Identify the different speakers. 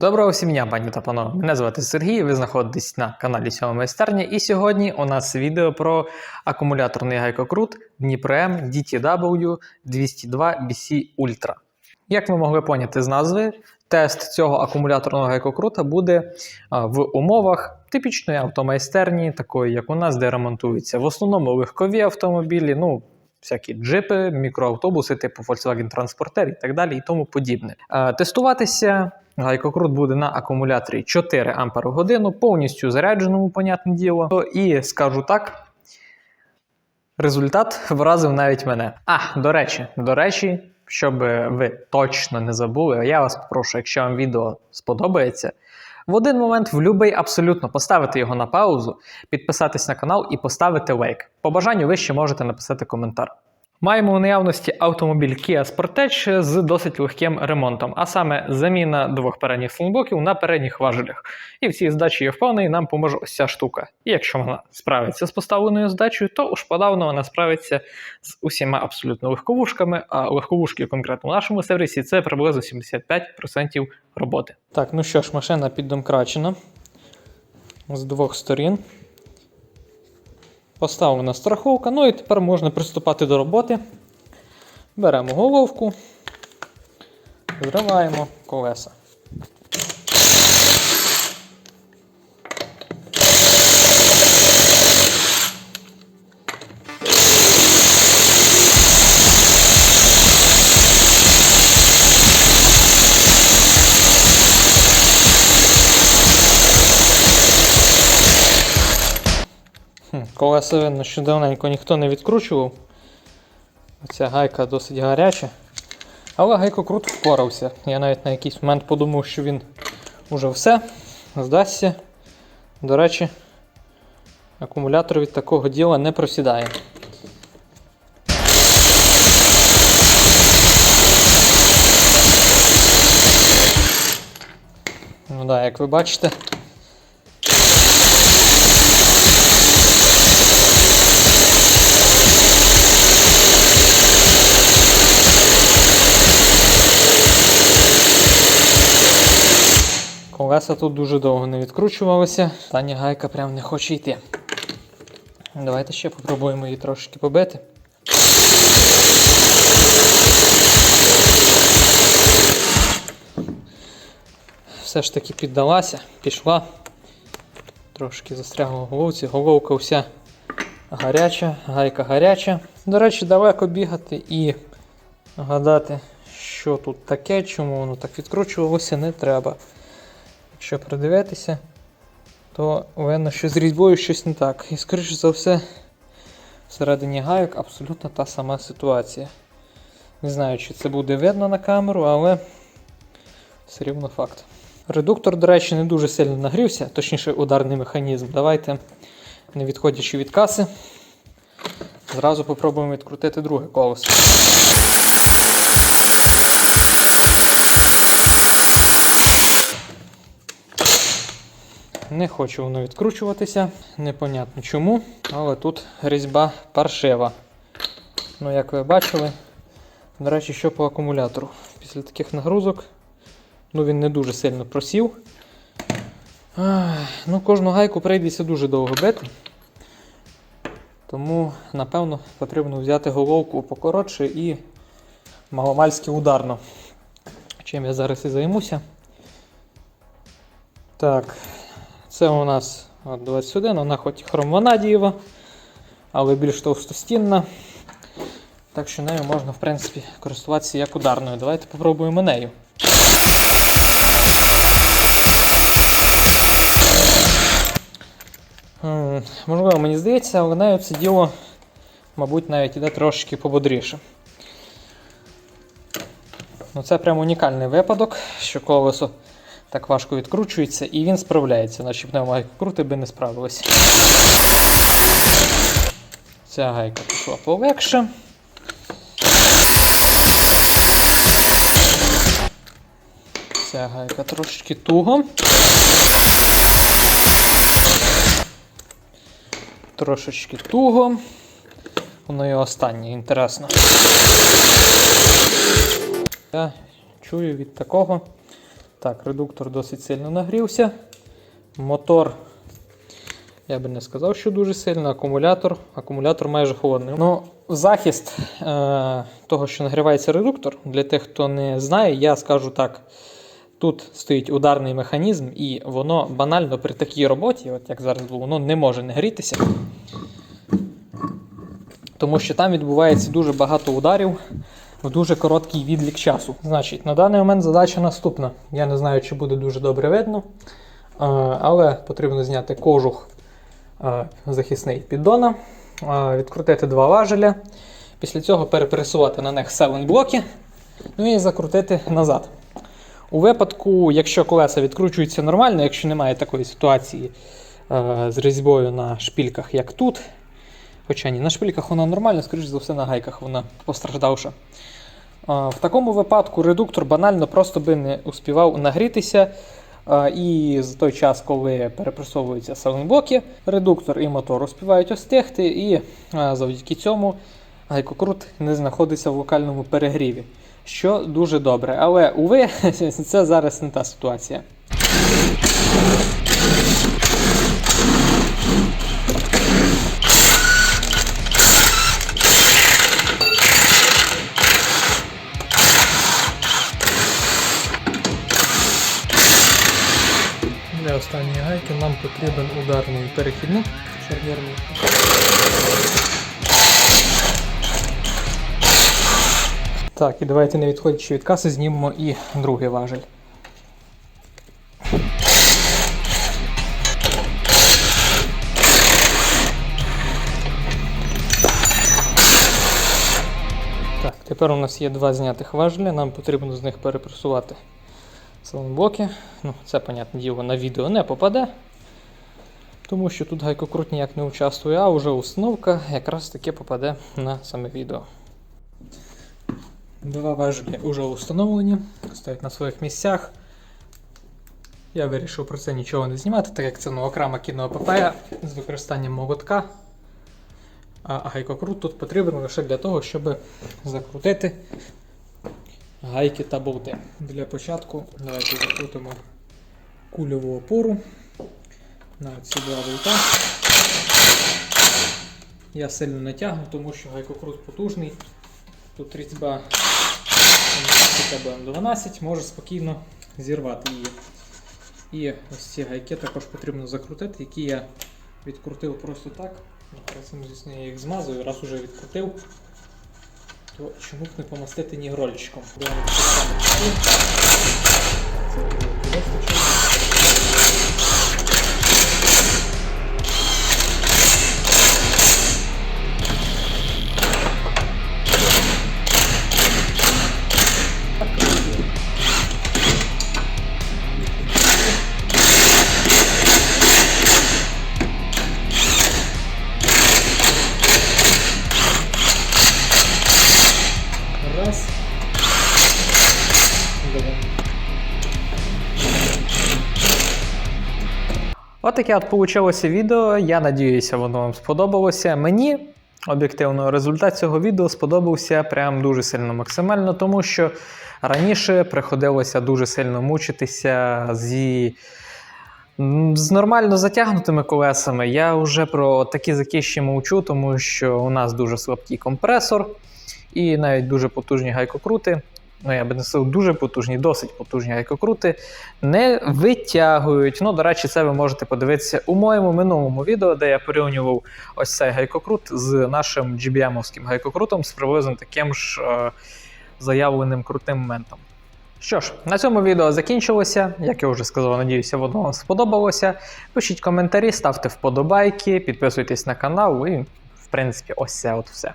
Speaker 1: Доброго всім дня, пані та панове. Мене звати Сергій. Ви знаходитесь на каналі Сьома майстерня. І сьогодні у нас відео про акумуляторний гайкокрут Dnipro DTW 202 BC Ultra. Як ви могли поняти з назви, тест цього акумуляторного гайкокрута буде в умовах типічної автомайстерні, такої як у нас, де ремонтуються в основному легкові автомобілі. ну, Всякі джипи, мікроавтобуси, типу Volkswagen Transporter і так далі, і тому подібне. Е, Тестуватися гайкокрут буде на акумуляторі 4 Ампер годину, повністю зарядженому, понятне діло. І скажу так, результат вразив навіть мене. А, до речі, до речі, щоб ви точно не забули, я вас попрошу, якщо вам відео сподобається, в один момент в будь-який абсолютно поставити його на паузу, підписатись на канал і поставити лайк. По бажанню ви ще можете написати коментар. Маємо у наявності автомобіль Kia Sportage з досить легким ремонтом, а саме заміна двох передніх сленблоків на передніх важелях. І в цій здачі я впевнений, нам поможе ось ця штука. І якщо вона справиться з поставленою здачею, то уж подавно вона справиться з усіма абсолютно легковушками, а легковушки конкретно в нашому сервісі це приблизно 75% роботи. Так, ну що ж, машина піддомкрачена з двох сторін. Поставлена страховка, ну і тепер можна приступати до роботи. Беремо головку, зриваємо колеса. Колеса видно, що давненько ніхто не відкручував. Ця гайка досить гаряча. Але гайкокрут впорався. Я навіть на якийсь момент подумав, що він уже все, здасться. До речі, акумулятор від такого діла не просідає. Ну да, як ви бачите, Колеса тут дуже довго не відкручувалися. Остання гайка прям не хоче йти. Давайте ще попробуємо її трошки побити. Все ж таки піддалася, пішла. Трошки застрягла в головці. Головка вся гаряча, гайка гаряча. До речі, далеко бігати і гадати, що тут таке, чому воно так відкручувалося, не треба. Якщо придивитися, то видно, що з різьбою щось не так. І скоріше за все, всередині гайок абсолютно та сама ситуація. Не знаю, чи це буде видно на камеру, але все рівно факт. Редуктор, до речі, не дуже сильно нагрівся, точніше ударний механізм. Давайте, не відходячи від каси, зразу попробуємо відкрутити друге колесо. Не хоче воно відкручуватися, непонятно чому, але тут різьба паршива. Ну, як ви бачили, до речі, що по акумулятору. Після таких нагрузок ну, він не дуже сильно просів. Ну, Кожну гайку прийдеться дуже довго бити. Тому, напевно, потрібно взяти головку покоротше і маломальськи ударно. Чим я зараз і займуся. Так, це у нас от 21, вона хоч і хромванадієва, але більш товстостінна. Так що нею можна, в принципі, користуватися як ударною. Давайте попробуємо нею. Можливо, мені здається, але нею це діло, мабуть, навіть іде трошки пободріше. Ну, Це прям унікальний випадок, що колесо так важко відкручується і він справляється. Наші пневмогайкокрути би не справилися. Ця гайка пішла полегше. Ця гайка трошки туго. Трошечки туго. Воно і останнє, інтересно. Я чую від такого Так, редуктор досить сильно нагрівся. Мотор, я би не сказав, що дуже сильно. Акумулятор, акумулятор майже холодний. Ну, захист е- того, що нагрівається редуктор, для тих, хто не знає, я скажу так. Тут стоїть ударний механізм, і воно банально при такій роботі, от як зараз було, воно не може не грітися. Тому що там відбувається дуже багато ударів в дуже короткий відлік часу. Значить, на даний момент задача наступна. Я не знаю, чи буде дуже добре видно, е, але потрібно зняти кожух е, захисний піддона, е, відкрутити два важеля. Після цього перепресувати на них селенблоки, ну і закрутити назад. У випадку, якщо колеса відкручуються нормально, якщо немає такої ситуації з різьбою на шпільках, як тут. Хоча ні, на шпильках вона нормальна, скоріш за все, на гайках вона постраждавша. В такому випадку редуктор банально просто би не успівав нагрітися. І за той час, коли перепресовуються сайлентблоки, редуктор і мотор успівають остигти, і завдяки цьому гайкокрут не знаходиться в локальному перегріві. Що дуже добре. Але, уви, це зараз не та ситуація. Гайки нам потрібен ударний перехідник шарнірний. Так, і давайте не відходячи від каси, знімемо і другий важель. Так, тепер у нас є два знятих важеля, нам потрібно з них перепресувати салонблоки. Ну, це, понятне діло, на відео не попаде, тому що тут гайкокрут ніяк не участвує, а вже установка якраз таки попаде на саме відео. Два важелі вже установлені, стоять на своїх місцях. Я вирішив про це нічого не знімати, так як це ну, окрема кіноепопея з використанням молотка. А гайкокрут тут потрібен лише для того, щоб закрутити гайки та болти. Для початку давайте закрутимо кульову опору на ці два болта. Я сильно не тягну, тому що гайкокрут потужний. Тут різьба БМ12 може спокійно зірвати її. І ось ці гайки також потрібно закрутити, які я відкрутив просто так. Зараз, звісно, я їх змазую, раз уже відкрутив, то чому б не помастити нігрольчиком? Відкрив. Це просто чорно. От таке от получилося відео. Я надіюся, воно вам сподобалося. Мені об'єктивно результат цього відео сподобався прям дуже сильно максимально, тому що раніше приходилося дуже сильно мучитися зі. З нормально затягнутими колесами я вже про такі закищі мовчу, тому що у нас дуже слабкий компресор і навіть дуже потужні гайкокрути. Ну, я би не сказав, дуже потужні, досить потужні гайкокрути не витягують. Ну, до речі, це ви можете подивитися у моєму минулому відео, де я порівнював ось цей гайкокрут з нашим GBM-овським гайкокрутом з приблизно таким ж е, заявленим крутим моментом. Що ж, на цьому відео закінчилося. Як я вже сказав, надіюся, воно вам сподобалося. Пишіть коментарі, ставте вподобайки, підписуйтесь на канал і, в принципі, ось це от все.